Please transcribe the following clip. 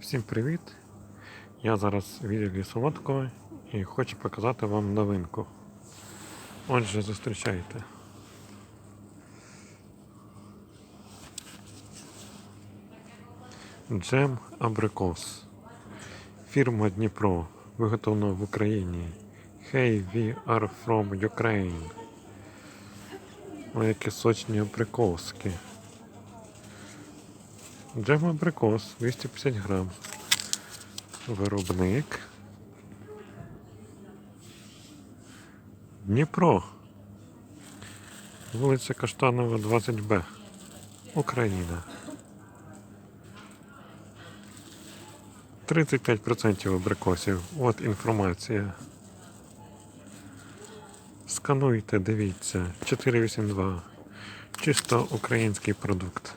Всім привіт! Я зараз в відділі і хочу показати вам новинку. Отже, зустрічайте. Джем Абрикос. Фірма Дніпро. Виготовлено в Україні. Hey, we are from Ukraine. Ой, які сочні абрикоски. Джем абрикос 250 грам. Виробник. Дніпро. Вулиця Каштанова, 20Б. Україна. 35% абрикосів. От інформація. Скануйте, дивіться. 482. Чисто український продукт.